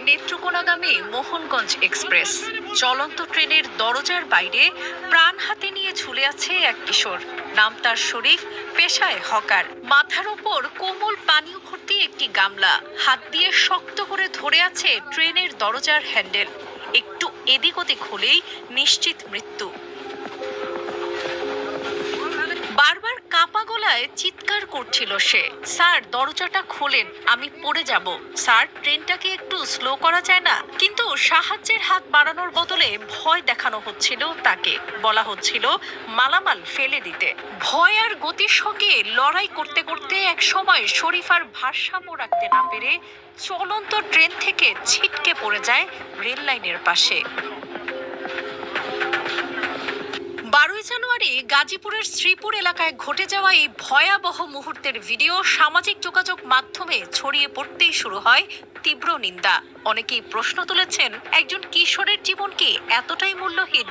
নেত্রকোনাগামী Mohanganj express. চলন্ত ট্রেনের দরজার বাইরে প্রাণ হাতে নিয়ে ঝুলে আছে এক কিশোর। নাম তার শরীফ, পেশায় হকার। মাথার ওপর কোমল পানীয় ভর্তি একটি গামলা। হাত দিয়ে শক্ত করে ধরে আছে ট্রেনের দরজার হ্যান্ডেল। একটু এদিক ওদিক হলেই নিশ্চিত মৃত্যু। কাপা চিৎকার করছিল সে। স্যার, দরজাটা খোলেন, আমি পড়ে যাব। স্যার, ট্রেনটাকে একটু স্লো করা যায় না? কিন্তু সাহায্যের হাত বাড়ানোর বদলে ভয় দেখানো হচ্ছিল তাকে। বলা হচ্ছিল, মালামাল ফেলে দিতে। ভয় আর গতির সঙ্গে লড়াই করতে করতে এক সময় শরীফার ভারসাম্য রাখতে না পেরে চলন্ত ট্রেন থেকে ছিটকে পড়ে যায় রেল লাইনের পাশে। বারোই গাজীপুরের শ্রীপুর এলাকায় ঘটে যাওয়া এই ভয়াবহ মুহূর্তের ভিডিও সামাজিক যোগাযোগ মাধ্যমে ছড়িয়ে পড়তেই শুরু হয় তীব্র নিন্দা। অনেকেই প্রশ্ন তুলেছেন, একজন কিশোরের জীবন কি এতটাই মূল্যহীন